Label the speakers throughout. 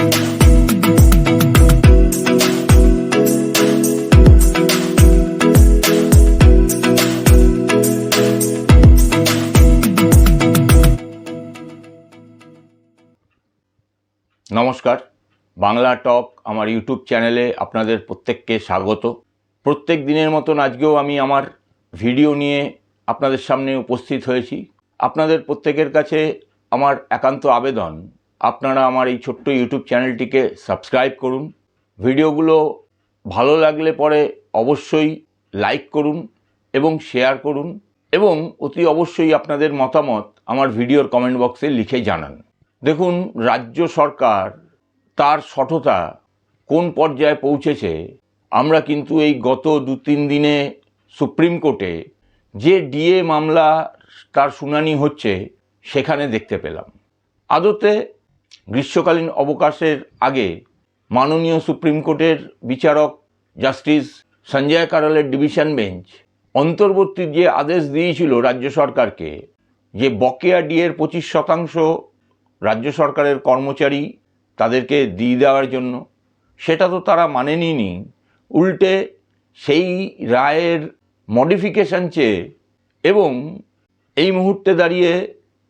Speaker 1: নমস্কার। বাংলা টক আমার ইউটিউব চ্যানেলে আপনাদের প্রত্যেককে স্বাগত। প্রত্যেক দিনের মতন আজকেও আমি আমার ভিডিও নিয়ে আপনাদের সামনে উপস্থিত হয়েছি। আপনাদের প্রত্যেকের কাছে আমার একান্ত আবেদন আপনারা আমার এই ছোট্ট ইউটিউব চ্যানেলটিকে সাবস্ক্রাইব করুন। ভিডিওগুলো ভালো লাগলে পরে অবশ্যই লাইক করুন এবং শেয়ার করুন এবং অতি অবশ্যই আপনাদের মতামত আমার ভিডিওর কমেন্ট বক্সে লিখে জানান। দেখুন, রাজ্য সরকার তার সঠতা কোন পর্যায়ে পৌঁছেছে, আমরা কিন্তু এই গত দু তিন দিনে সুপ্রিম কোর্টে যে ডিএ মামলা তার শুনানি হচ্ছে, সেখানে দেখতে পেলাম। আদতে গ্রীষ্মকালীন অবকাশের আগে মাননীয় সুপ্রিম কোর্টের বিচারক জাস্টিস সঞ্জয় কারালের ডিভিশন বেঞ্চ অন্তর্বর্তী যে আদেশ দিয়েছিল রাজ্য সরকারকে যে বকেয়া ডিয়ের পঁচিশ শতাংশ রাজ্য সরকারের কর্মচারী তাদেরকে দিয়ে দেওয়ার জন্য, সেটা তো তারা মানেনি নি। উল্টে সেই রায়ের মডিফিকেশন চেয়ে এবং এই মুহূর্তে দাঁড়িয়ে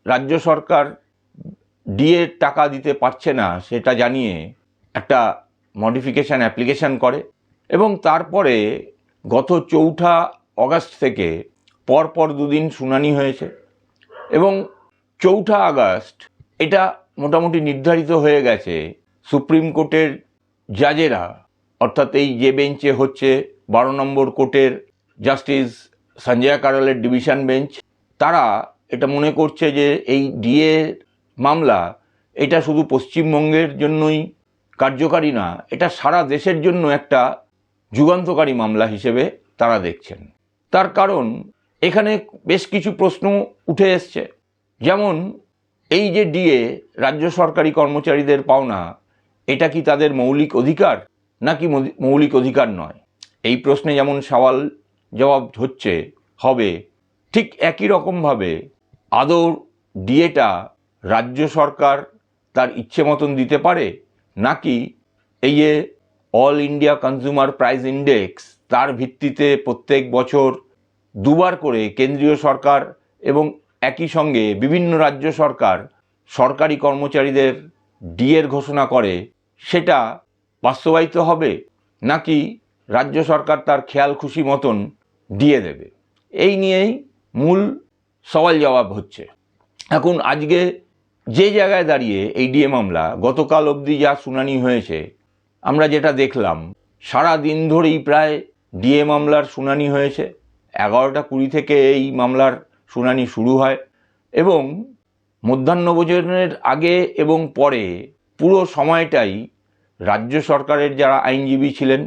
Speaker 1: রাজ্য সরকার ডিএর টাকা দিতে পারছে না সেটা জানিয়ে একটা মডিফিকেশান অ্যাপ্লিকেশান করে এবং তারপরে গত চৌঠা অগাস্ট থেকে পরপর দুদিন শুনানি হয়েছে এবং চৌঠা আগস্ট এটা মোটামুটি নির্ধারিত হয়ে গেছে সুপ্রিম কোর্টের জাজেরা অর্থাৎ এই যে বেঞ্চে হচ্ছে বারো নম্বর কোর্টের জাস্টিস সঞ্জয় কারালের ডিভিশন বেঞ্চ তারা এটা মনে করছে যে এই ডিএ মামলা, এটা শুধু পশ্চিমবঙ্গের জন্যই কার্যকারী না, এটা সারা দেশের জন্য একটা যুগান্তকারী মামলা হিসেবে তারা দেখছেন। তার কারণ, এখানে বেশ কিছু প্রশ্ন উঠে এসছে। যেমন, এই যে ডিএ, রাজ্য সরকারি কর্মচারীদের পাওনা, এটা কি তাদের মৌলিক অধিকার, নাকি মৌলি- মৌলিক অধিকার নয়? এই প্রশ্নে যেমন সওয়াল জবাব হচ্ছে, হবে। ঠিক একই রকমভাবে আদৌ ডিএটা রাজ্য সরকার তার ইচ্ছে মতন দিতে পারে নাকি এই যে all India consumer price index তার ভিত্তিতে প্রত্যেক বছর দুবার করে কেন্দ্রীয় সরকার এবং একই সঙ্গে বিভিন্ন রাজ্য সরকার সরকারি কর্মচারীদের ডিএর ঘোষণা করে, সেটা বাস্তবায়িত হবে নাকি রাজ্য সরকার তার খেয়াল খুশি মতন দিয়ে দেবে? এই নিয়েই মূল সওয়াল জবাব হচ্ছে। এখন আজকে যে জায়গায় দাঁড়িয়ে এই ডিএ মামলা গতকাল অবধি যা শুনানি হয়েছে, আমরা যেটা দেখলাম, সারা দিন ধরেই প্রায় ডিএ মামলার শুনানি হয়েছে। এগারোটা কুড়ি থেকে এই মামলার শুনানি শুরু হয় এবং মধ্যাহ্নভোজনের আগে এবং পরে পুরো সময়টাই রাজ্য সরকারের যারা আইনজীবী ছিলেন,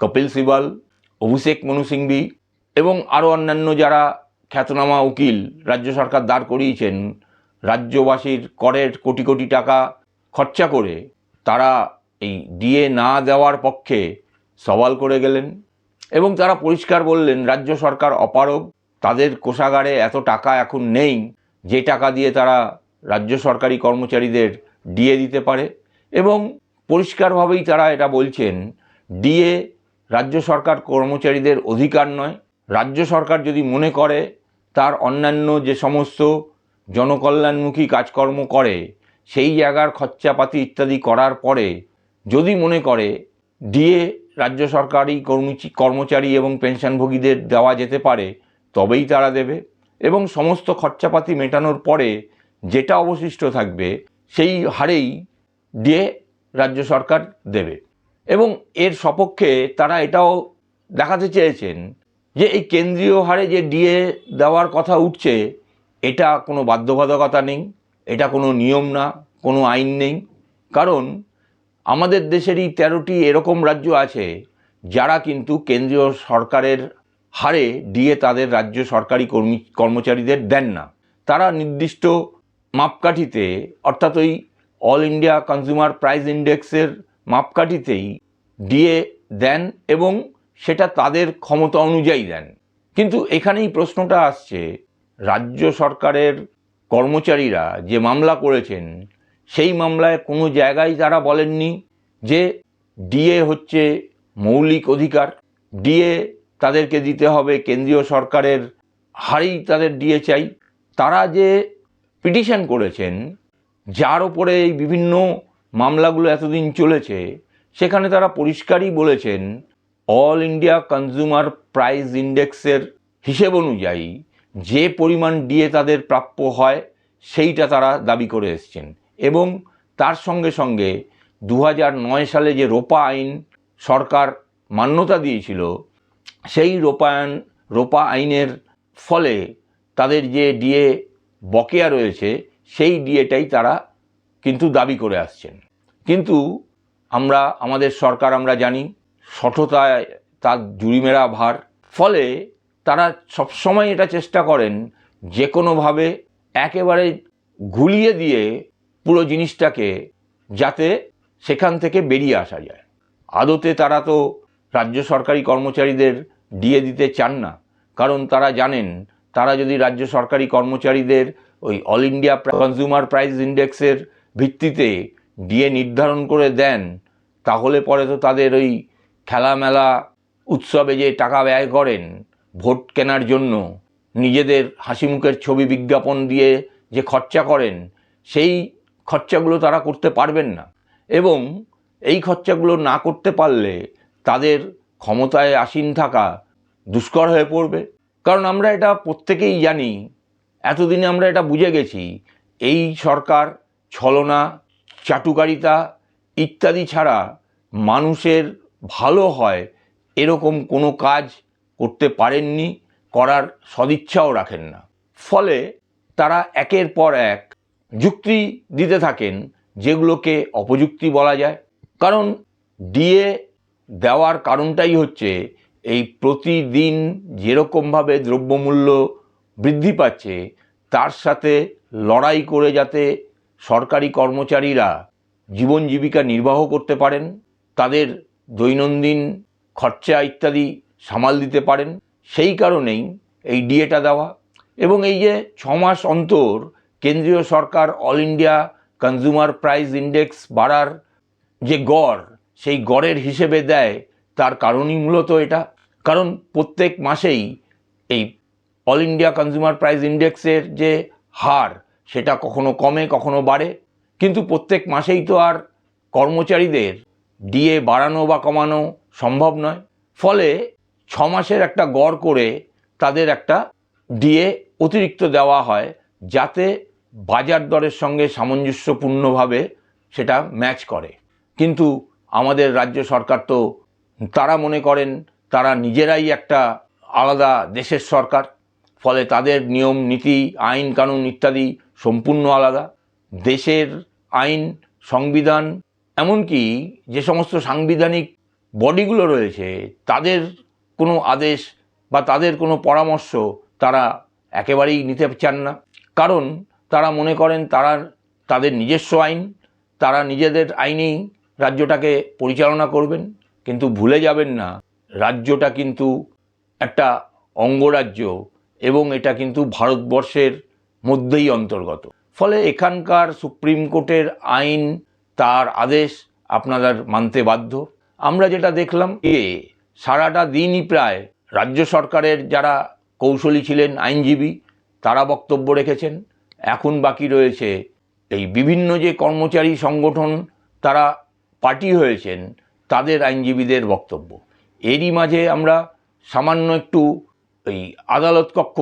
Speaker 1: কপিল সিবাল, অভিষেক মনু সিংভি এবং আরও অন্যান্য যারা খ্যাতনামা উকিল রাজ্য সরকার দাঁড় করিয়েছেন রাজ্যবাসীর করের কোটি কোটি টাকা খরচা করে তারা এই ডিএ না দেওয়ার পক্ষে সওয়াল করে গেলেন এবং তারা পরিষ্কার বললেন, রাজ্য সরকার অপারগ, তাদের কোষাগারে এত টাকা এখন নেই, যে টাকা দিয়ে তারা রাজ্য সরকারি কর্মচারীদের ডিএ দিতে পারে। এবং পরিষ্কারভাবেই তারা এটা বলছেন, ডিএ রাজ্য সরকার কর্মচারীদের অধিকার নয়। রাজ্য সরকার যদি মনে করে, তার অন্যান্য যে সমস্ত জনকল্যাণমুখী কাজকর্ম করে, সেই জায়গার খরচাপাতি ইত্যাদি করার পরে, যদি মনে করে ডিএ রাজ্য সরকারি কর্মী, কর্মচারী এবং পেনশনভোগীদের দেওয়া যেতে পারে, তবেই তারা দেবে। এবং সমস্ত খরচাপাতি মেটানোর পরে যেটা অবশিষ্ট থাকবে, সেই হারেই ডিএ রাজ্য সরকার দেবে। এবং এর সপক্ষে তারা এটাও দেখাতে চেয়েছেন যে এই কেন্দ্রীয় হারে যে ডিএ দেওয়ার কথা উঠছে এটা কোনো বাধ্যবাধকতা নেই, এটা কোনো নিয়ম না, কোনো আইন নেই। কারণ আমাদের দেশেরই তেরোটি এরকম রাজ্য আছে, যারা কিন্তু কেন্দ্রীয় সরকারের হারে দিয়ে তাদের রাজ্য সরকারি কর্মী, কর্মচারীদের দেন না। তারা নির্দিষ্ট মাপকাঠিতে, অর্থাৎ ওই অল ইন্ডিয়া কনজিউমার প্রাইস ইন্ডেক্সের মাপকাঠিতেই দিয়ে দেন এবং সেটা তাদের ক্ষমতা অনুযায়ী দেন। কিন্তু এখানেই প্রশ্নটা আসছে রাজ্য সরকারের কর্মচারীরা যে মামলা করেছেন, সেই মামলায় কোনো জায়গায় তারা বলেননি যে ডিএ হচ্ছে মৌলিক অধিকার। ডিএ তাদেরকে দিতে হবে, কেন্দ্রীয় সরকারের হারেই তাদের ডিএ চাই। তারা যে পিটিশন করেছেন, যার ওপরে এই বিভিন্ন মামলাগুলো এতদিন চলেছে, সেখানে তারা পরিষ্কারই বলেছেন, অল ইন্ডিয়া কনজিউমার প্রাইস ইন্ডেক্সের হিসেব অনুযায়ী যে পরিমাণ ডিএ তাদের প্রাপ্য হয়, সেইটা তারা দাবি করে এসছেন। এবং তার সঙ্গে সঙ্গে দু সালে যে রোপা আইন সরকার মান্যতা দিয়েছিল, সেই রোপায়ন রোপা আইনের ফলে তাদের যে ডিএ বকেয়া রয়েছে, সেই ডিএটাই তারা কিন্তু দাবি করে আসছেন। কিন্তু আমরা, আমাদের সরকার আমরা জানি, সঠতায় তার জুড়িমেরা ভার। ফলে তারা সবসময় এটা চেষ্টা করেন যে কোনোভাবে একেবারে ঘুলিয়ে দিয়ে পুরো জিনিসটাকে যাতে সেখান থেকে বেরিয়ে আসা যায়। আদতে তারা তো রাজ্য সরকারি কর্মচারীদের দিয়ে দিতে চান না, কারণ তারা জানেন তারা যদি রাজ্য সরকারি কর্মচারীদের ওই অল ইন্ডিয়া কনজিউমার প্রাইস ইন্ডেক্সের ভিত্তিতে ডিএ নির্ধারণ করে দেন, তাহলে পরে তো তাদের ওই খেলামেলা উৎসবে যে টাকা ব্যয় করেন ভোট কেনার জন্য নিজেদের হাসি মুখের ছবি বিজ্ঞাপন দিয়ে যে খরচা করেন, সেই খরচাগুলো তারা করতে পারবেন না। এবং এই খরচাগুলো না করতে পারলে তাদের ক্ষমতায় আসীন থাকা দুষ্কর হয়ে পড়বে। কারণ আমরা এটা প্রত্যেকেই জানি, এতদিনে আমরা এটা বুঝে গেছি, এই সরকার ছলনা, চাটুকারিতা ইত্যাদি ছাড়া মানুষের ভালো হয় এরকম কোনো কাজ করতে পারেননি, করার সদিচ্ছাও রাখেন না। ফলে তারা একের পর এক যুক্তি দিতে থাকেন যেগুলোকে অপযুক্তি বলা যায়। কারণ ডিএ দেওয়ার কারণটাই হচ্ছে এই প্রতিদিন যেরকমভাবে দ্রব্যমূল্য বৃদ্ধি পাচ্ছে, তার সাথে লড়াই করে যাতে সরকারি কর্মচারীরা জীবন জীবিকা নির্বাহ করতে পারেন, তাদের দৈনন্দিন খরচা ইত্যাদি সামাল দিতে পারেন। সেই কারণেই এই ডিএটা দেওয়া এবং এই যে ছ মাস অন্তর কেন্দ্রীয় সরকার all India consumer price index বাড়ার যে গড়, সেই গড়ের হিসেবে দেয়, তার কারণই মূলত এটা। কারণ প্রত্যেক মাসেই এই অল ইন্ডিয়া কনজিউমার প্রাইস ইন্ডেক্সের যে হার, সেটা কখনো কমে, কখনো বাড়ে। কিন্তু প্রত্যেক মাসেই তো আর কর্মচারীদের ডিএ বাড়ানো বা কমানো সম্ভব নয়। ফলে ছ মাসের একটা গড় করে তাদের একটা ডিএ অতিরিক্ত দেওয়া হয় যাতে বাজার দরের সঙ্গে সামঞ্জস্যপূর্ণভাবে সেটা ম্যাচ করে। কিন্তু আমাদের রাজ্য সরকার তো তারা মনে করেন তারা নিজেরাই একটা আলাদা দেশের সরকার, ফলে তাদের নিয়ম, নীতি, আইন, কানুন ইত্যাদি সম্পূর্ণ আলাদা। দেশের আইন, সংবিধান, এমনকি যে সমস্ত সাংবিধানিক বডিগুলো রয়েছে, তাদের কোনো আদেশ বা তাদের কোনো পরামর্শ তারা একেবারেই নিতে চান না। কারণ তারা মনে করেন তারা তাদের নিজস্ব আইন, তারা নিজেদের আইনেই রাজ্যটাকে পরিচালনা করবেন। কিন্তু ভুলে যাবেন না, রাজ্যটা কিন্তু একটা অঙ্গরাজ্য এবং এটা কিন্তু ভারতবর্ষের মধ্যেই অন্তর্গত। ফলে এখানকার সুপ্রিম কোর্টের আইন, তার আদেশ আপনাদের মানতে বাধ্য। আমরা যেটা দেখলাম, এ সারাটা দিনই প্রায় রাজ্য সরকারের যারা কৌশলী ছিলেন আইনজীবী, তারা বক্তব্য রেখেছেন। এখন বাকি রয়েছে এই বিভিন্ন যে কর্মচারী সংগঠন তারা পার্টি হয়েছেন, তাদের আইনজীবীদের বক্তব্য। এরই মাঝে আমরা সামান্য একটু এই আদালত কক্ষ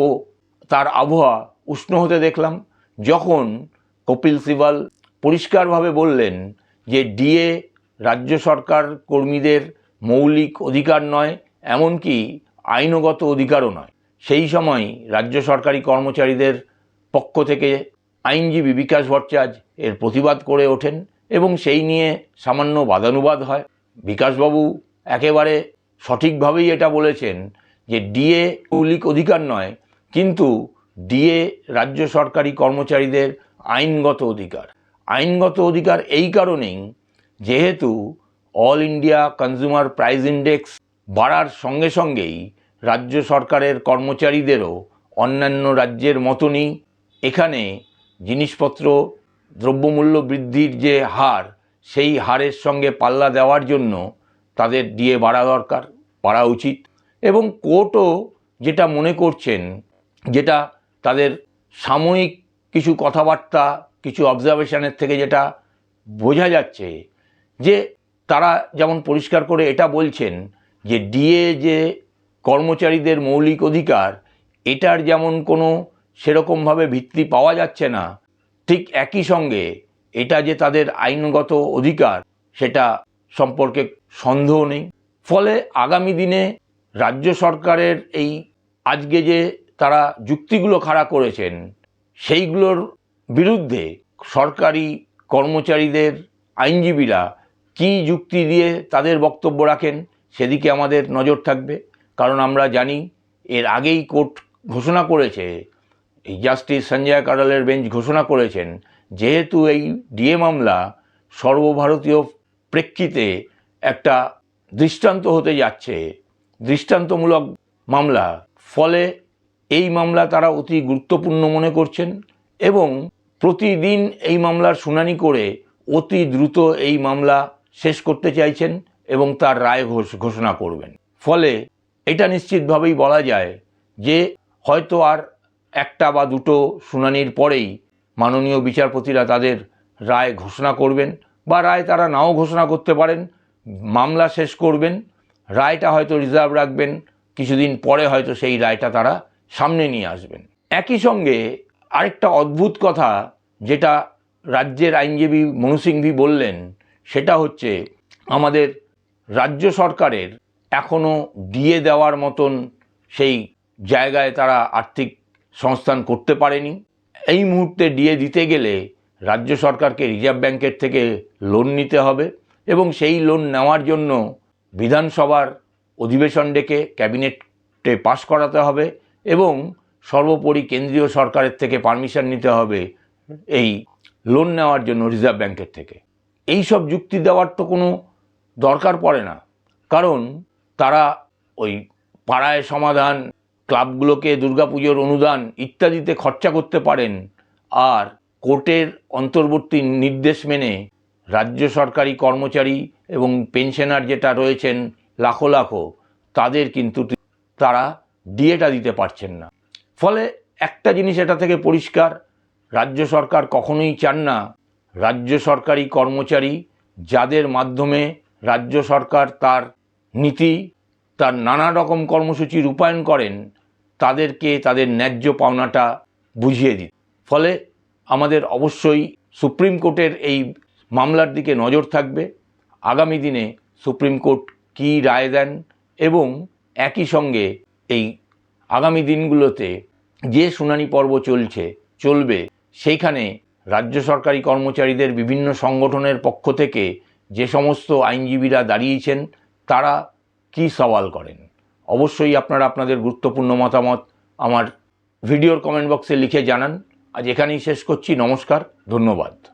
Speaker 1: তার আবহাওয়া উষ্ণ হতে দেখলাম, যখন কপিল সিবাল পরিষ্কারভাবে বললেন যে ডিএ রাজ্য সরকার কর্মীদের মৌলিক অধিকার নয়, এমনকি আইনগত অধিকারও নয়। সেই সময় রাজ্য সরকারি কর্মচারীদের পক্ষ থেকে আইনজীবী বিকাশ ভট্টাচার্য এর প্রতিবাদ করে ওঠেন এবং সেই নিয়ে সামান্য বাদানুবাদ হয়। বিকাশবাবু একেবারে সঠিকভাবেই এটা বলেছেন যে, ডিএ মৌলিক অধিকার নয়, কিন্তু ডিএ রাজ্য সরকারি কর্মচারীদের আইনগত অধিকার। আইনগত অধিকার এই কারণেই যেহেতু all India consumer price index বাড়ার সঙ্গে সঙ্গেই রাজ্য সরকারের কর্মচারীদেরও অন্যান্য রাজ্যের মতনই এখানে জিনিসপত্র, দ্রব্যমূল্য বৃদ্ধির যে হার, সেই হারের সঙ্গে পাল্লা দেওয়ার জন্য তাদের দিয়ে বাড়া দরকার, বাড়া উচিত। এবং কোর্টও যেটা মনে করছেন, যেটা তাদের সাময়িক কিছু কথাবার্তা, কিছু অবজারভেশনের থেকে যেটা বোঝা যাচ্ছে যে তারা যেমন পরিষ্কার করে এটা বলছেন যে ডিএ যে কর্মচারীদের মৌলিক অধিকার, এটার যেমন কোনো সেরকমভাবে ভিত্তি পাওয়া যাচ্ছে না, ঠিক একই সঙ্গে এটা যে তাদের আইনগত অধিকার সেটা সম্পর্কে সন্দেহ নেই। ফলে আগামী দিনে রাজ্য সরকারের এই আজকে যে তারা যুক্তিগুলো খাড়া করেছেন, সেইগুলোর বিরুদ্ধে সরকারি কর্মচারীদের আইনজীবীরা কি যুক্তি দিয়ে তাদের বক্তব্য রাখেন, সেদিকে আমাদের নজর থাকবে। কারণ আমরা জানি, এর আগেই কোর্ট ঘোষণা করেছে, এই জাস্টিস সঞ্জয় কারালের বেঞ্চ ঘোষণা করেছেন, যেহেতু এই ডিএ মামলা সর্বভারতীয় প্রেক্ষিতে একটা দৃষ্টান্ত হতে যাচ্ছে, দৃষ্টান্তমূলক মামলা, ফলে এই মামলা তারা অতি গুরুত্বপূর্ণ মনে করছেন এবং প্রতিদিন এই মামলার শুনানি করে অতি দ্রুত এই মামলা শেষ করতে চাইছেন এবং তার রায় ঘোষ- ঘোষণা করবেন। ফলে এটা নিশ্চিতভাবেই বলা যায় যে হয়তো আর একটা বা দুটো শুনানির পরেই মাননীয় বিচারপতিরা তাদের রায় ঘোষণা করবেন বা রায় তারা নাও ঘোষণা করতে পারেন, মামলা শেষ করবেন, রায়টা হয়তো রিজার্ভ রাখবেন, কিছুদিন পরে হয়তো সেই রায়টা তারা সামনে নিয়ে আসবেন। একই সঙ্গে আরেকটা অদ্ভুত কথা যেটা রাজ্যের আইনজীবী মনুসিংভি বললেন সেটা হচ্ছে আমাদের রাজ্য সরকারের এখনও দিয়ে দেওয়ার মতন সেই জায়গায় তারা আর্থিক সংস্থান করতে পারেনি। এই মুহূর্তে ডিএ দিতে গেলে রাজ্য সরকারকে রিজার্ভ ব্যাংকের থেকে লোন নিতে হবে এবং সেই লোন নেওয়ার জন্য বিধানসভার অধিবেশন ডেকে ক্যাবিনেটে পাশ করাতে হবে এবং সর্বোপরি কেন্দ্রীয় সরকারের থেকে পারমিশন নিতে হবে এই লোন নেওয়ার জন্য রিজার্ভ ব্যাংকের থেকে। এই সব যুক্তি দেওয়ার তো কোনো দরকার পড়ে না। কারণ তারা ওই পাড়ায় সমাধান, ক্লাবগুলোকে দুর্গাপুজোর অনুদান ইত্যাদিতে খরচা করতে পারেন আর কোর্টের অন্তর্বর্তী নির্দেশ মেনে রাজ্য সরকারি কর্মচারী এবং পেনশনার যেটা রয়েছেন লাখো লাখো, তাদের কিন্তু তারা ডিএটা দিতে পারছেন না। ফলে একটা জিনিস এটা থেকে পরিষ্কার, রাজ্য সরকার কখনোই চান না রাজ্য সরকারি কর্মচারী যাদের মাধ্যমে রাজ্য সরকার তার নীতি, তার নানা রকম কর্মসূচি রূপায়ণ করেন, তাদেরকে তাদের ন্যায্য পাওনাটা বুঝিয়ে দিন। ফলে আমাদের অবশ্যই সুপ্রিম কোর্টের এই মামলার দিকে নজর থাকবে। আগামী দিনে সুপ্রিম কোর্ট কী রায় দেন এবং একই সঙ্গে এই আগামী দিনগুলোতে যে শুনানি পর্ব চলছে, চলবে, সেইখানে রাজ্য সরকারি কর্মচারীদের বিভিন্ন সংগঠনের পক্ষ থেকে যে সমস্ত আইনজীবীরা দাঁড়িয়েছেন, তারা কি সওয়াল করেন? অবশ্যই আপনারা আপনাদের গুরুত্বপূর্ণ মতামত আমার ভিডিওর কমেন্ট বক্সে লিখে জানান। আজ এখানেই শেষ করছি। নমস্কার, ধন্যবাদ।